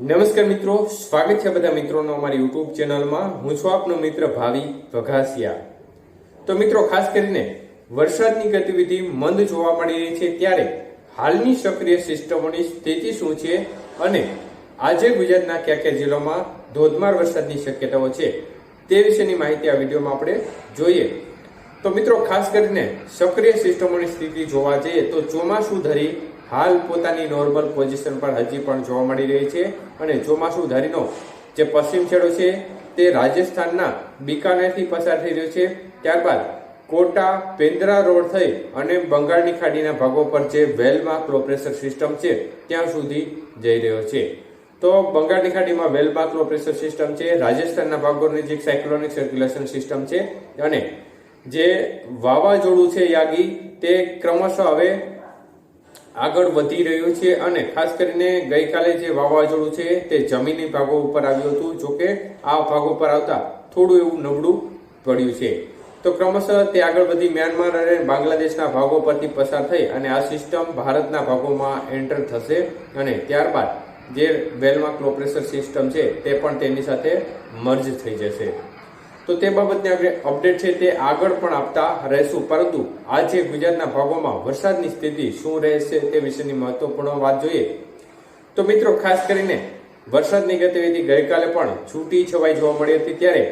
નમસ્કાર મિત્રો, સ્વાગત છે બધા મિત્રોનો અમારી યુટ્યુબ ચેનલમાં. હું છું આપનો મિત્ર ભાવિ વઘાસિયા. તો મિત્રો, ખાસ કરીને વરસાદની ગતિવિધિ મંદ જોવા મળી રહી છે ત્યારે હાલની સક્રિય સિસ્ટમોની સ્થિતિ શું છે અને આજે ગુજરાતના કયા કયા જિલ્લામાં ધોધમાર વરસાદની શક્યતાઓ છે તે વિશેની માહિતી આ વિડીયોમાં આપણે જોઈએ. તો મિત્રો, ખાસ કરીને સક્રિય સિસ્ટમોની સ્થિતિ જોવા જઈએ તો ચોમાસું ધરી હાલ પોતાની નોર્મલ પોઝિશન પર હજી પણ જોવા મળી રહી છે અને ચોમાસું ધારીનો જે પશ્ચિમ છેડો છે તે રાજસ્થાનના બિકાનેરથી પસાર થઈ રહ્યો છે. ત્યારબાદ કોટા પેન્દ્રા રોડ થઈ અને બંગાળની ખાડીના ભાગો પર જે વેલમાર્ક લો પ્રેશર સિસ્ટમ છે ત્યાં સુધી જઈ રહ્યો છે. તો બંગાળની ખાડીમાં વેલમાર્ક લો પ્રેશર સિસ્ટમ છે, રાજસ્થાનના ભાગો નજીક સાયક્લોનિક સર્ક્યુલેશન સિસ્ટમ છે અને જે વાવાઝોડું છે યાગી તે ક્રમશઃ હવે આગળ વધી રહ્યું છે અને ખાસ કરીને ગઈકાલે જે વાવાઝોડું છે તે જમીની ભાગો ઉપર આવ્યું હતું. જોકે આ ભાગો પર આવતા થોડું એવું નબળું પડ્યું છે. તો ક્રમશઃ તે આગળ વધી મ્યાનમાર અને બાંગ્લાદેશના ભાગો પરથી પસાર થઈ અને આ સિસ્ટમ ભારતના ભાગોમાં એન્ટર થશે અને ત્યારબાદ જે વેલમાં લો સિસ્ટમ છે તે પણ તેની સાથે મર્જ થઈ જશે. તો તે બાબતની આપણે અપડેટ છે તે આગળ પણ આપતા રહેશું. પરંતુ આજે ગુજરાતના ભાગોમાં વરસાદની સ્થિતિ શું રહેશે તે વિશેની મહત્વપૂર્ણ વાત જોઈએ. તો મિત્રો, ખાસ કરીને વરસાદની ગતિવિધિ ગઈકાલે પણ છૂટી છવાઈ જોવા મળી હતી ત્યારે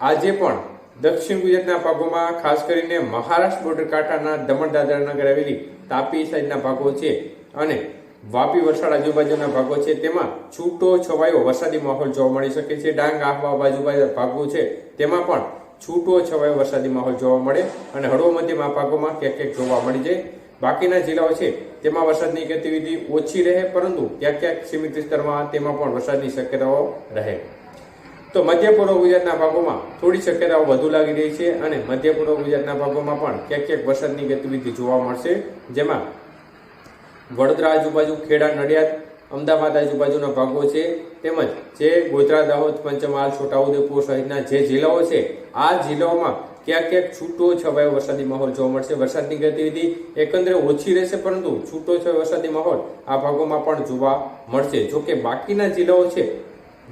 આજે પણ દક્ષિણ ગુજરાતના ભાગોમાં, ખાસ કરીને મહારાષ્ટ્ર બોર્ડર કાંઠાના દમણ દાદરા નગર આવેલી તાપી સાઈડના ભાગો છે. અને વાપી વલસાડ આજુબાજુના ભાગો છે, તેમાં છૂટો છવાયો વરસાદી માહોલ જોવા મળી શકે છે. ડાંગ, આહવા બાજુ ભાગો છે, તેમાં પણ છૂટો છવાયો વરસાદી માહોલ જોવા મળે અને હળવો મધ્યમ આ ભાગોમાં ક્યાંક ક્યાંક જોવા મળી જાય. બાકીના જિલ્લાઓ છે, તેમાં વરસાદની ગતિવિધિ ઓછી રહે, પરંતુ ક્યાંક ક્યાંક સીમિત વિસ્તારમાં તેમાં પણ વરસાદની શક્યતાઓ રહે. તો મધ્ય પૂર્વ ગુજરાતના ભાગોમાં થોડી શક્યતાઓ વધુ લાગી રહી છે અને મધ્ય પૂર્વ ગુજરાતના ભાગોમાં પણ ક્યાંક ક્યાંક વરસાદની ગતિવિધિ જોવા મળશે, જેમાં વડોદરા આજુબાજુ ખેડા નડિયાદ, અમદાવાદ આજુબાજુના ભાગો છે. તેમજ જે ગોધરા, દાહોદ, પંચમહાલ, છોટાઉદેપુર સહિતના જે જિલ્લાઓ છે, આ જિલ્લાઓમાં ક્યાંક ક્યાંક છૂટો છવાયો વરસાદી માહોલ જોવા મળશે. વરસાદની ગતિવિધિ એકંદરે ઓછી રહેશે, પરંતુ છૂટો છવાયો વરસાદી માહોલ આ ભાગોમાં પણ જોવા મળશે. જોકે બાકીના જિલ્લાઓ છે,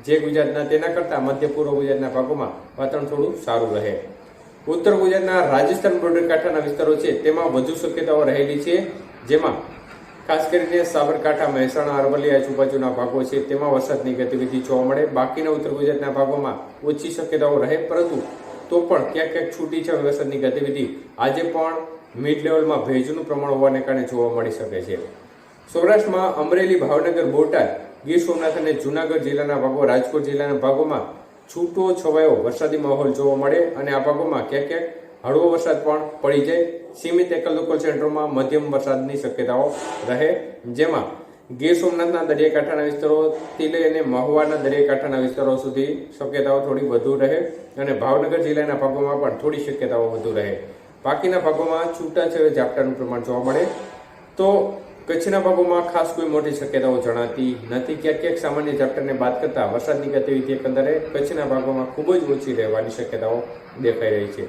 જે ગુજરાતના તેના કરતાં મધ્ય પૂર્વ ગુજરાતના ભાગોમાં વાતાવરણ થોડું સારું રહે. ઉત્તર ગુજરાતના રાજસ્થાન બોર્ડર કાંઠાના વિસ્તારો છે, તેમાં વધુ શક્યતાઓ રહેલી છે, જેમાં ખાસ કરીને સાબરકાંઠા, મહેસાણા, અરવલ્લી, આજુબાજુના ભાગો છે, તેમાં વરસાદની ગતિવિધિ જોવા મળે. બાકીના ઉત્તર ગુજરાતના ભાગોમાં ઓછી શક્યતાઓ રહે, પરંતુ તો પણ ક્યાંક ક્યાંક છૂટી છે વરસાદની ગતિવિધિ આજે પણ મિડ લેવલમાં ભેજનું પ્રમાણ હોવાને કારણે જોવા મળી શકે છે. સૌરાષ્ટ્રમાં અમરેલી, ભાવનગર, બોટાદ, ગીર સોમનાથ અને જુનાગઢ જિલ્લાના ભાગો, રાજકોટ જિલ્લાના ભાગોમાં છૂટો છવાયો વરસાદી માહોલ જોવા મળે અને આ ભાગોમાં ક્યાંક ક્યાંક હળવો વરસાદ પણ પડી જાય. સીમિત એકલ લોકલ સેન્ટરોમાં મધ્યમ વરસાદની શક્યતાઓ રહે. જેમાં ગીર સોમનાથના દરિયાકાંઠાના વિસ્તારોથી લઈ અને મહુવાના દરિયાકાંઠાના વિસ્તારો સુધી શક્યતાઓ થોડી વધુ રહે અને ભાવનગર જિલ્લાના ભાગોમાં પણ થોડી શક્યતાઓ વધુ રહે. બાકીના ભાગોમાં છૂટાછવાયા ઝાપટાનું પ્રમાણ જોવા મળે. તો કચ્છના ભાગોમાં ખાસ કોઈ મોટી શક્યતાઓ જણાતી નથી. ક્યાંક ક્યાંક સામાન્ય ઝાપટાને બાદ કરતાં વરસાદની ગતિવિધિ એકંદરે કચ્છના ભાગોમાં ખૂબ જ ઓછી રહેવાની શક્યતાઓ દેખાઈ રહી છે.